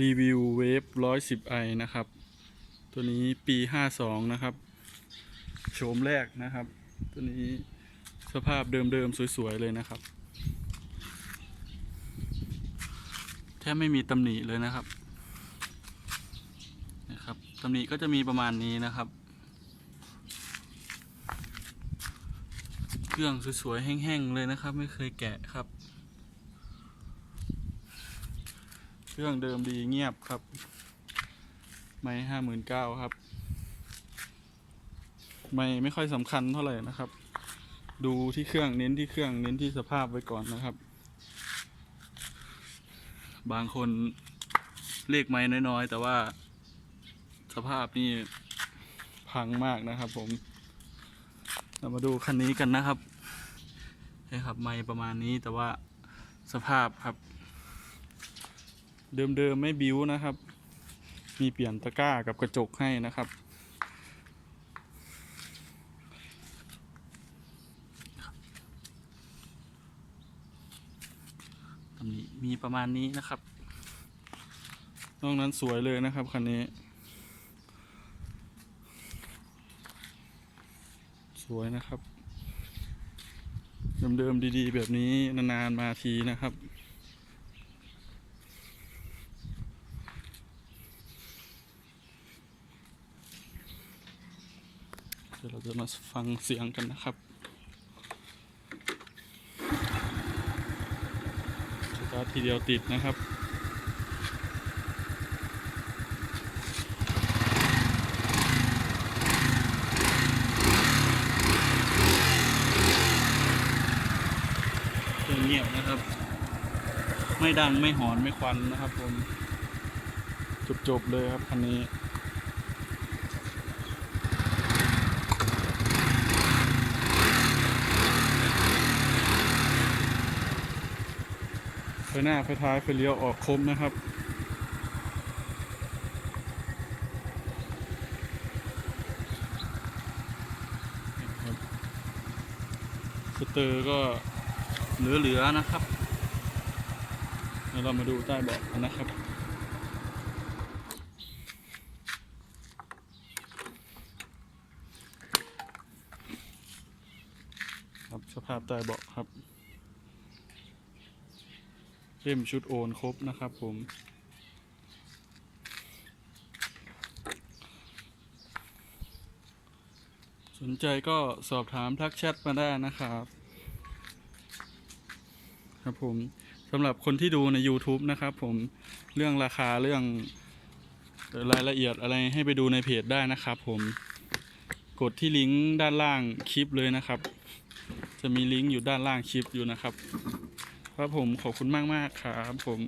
รีวิวเวฟร้อยสิบไอนะครับ ตัวนี้ปีห้าสองนะครับ โฉมแรกนะครับ ตัวนี้สภาพเดิมๆ สวย ๆ เลยนะครับ แทบไม่มีตำหนิเลยนะครับนะครับตำหนิก็จะมีประมาณนี้นะครับ เครื่องสวย ๆ แห้ง ๆ เลยนะครับ ไม่เคยแกะครับ เครื่องเดิมดีเงียบครับ ไม่ห้าหมื่นเก้าครับ ไม่ไม่ค่อยสำคัญเท่าไหร่นะครับ ดูที่เครื่องเน้นที่เครื่องเน้นที่สภาพไว้ก่อนนะครับ บางคนเลขไม่น้อยๆ แต่ว่าสภาพนี่พังมากนะครับ ผม เรามาดูคันนี้กันนะครับนี่ครับ ไม่ประมาณนี้แต่ว่าสภาพครับ เดิมๆไม่บิ้วนะครับ มีเปลี่ยนตะกร้ากับกระจกให้นะครับตำหนิมีประมาณนี้นะครับ นอกนั้นสวยเลยนะครับคันนี้ สวยนะครับ เดิมๆดีๆ แบบนี้นานๆมาทีนะครับ เดี๋ยวเราจะมาฟังเสียงกันนะครับสตาร์ททีเดียวติดนะครับเงเงียบนะครับ ไม่ดังไม่หอนไม่ควันนะครับผมจบๆเลยครับคันนี้ หน้าไฟท้ายไฟเลี้ยวออกคมนะครับ สเตอร์ก็เหลือๆนะครับเดี๋ยวเรามาดูใต้เบาะกันนะครับครับสภาพใต้เบาะครับ เล่มชุดโอนครบนะครับผม สนใจก็สอบถามทักแชทมาได้นะครับ ครับผมสำหรับคนที่ดูใน YouTube นะครับผมเรื่องราคาเรื่องรายละเอียดอะไรให้ไปดูในเพจได้นะครับผมกดที่ลิงก์ด้านล่างคลิปเลยนะครับ จะมีลิงก์อยู่ด้านล่างคลิปอยู่นะครับ ครับผมขอบคุณมากมากครับผม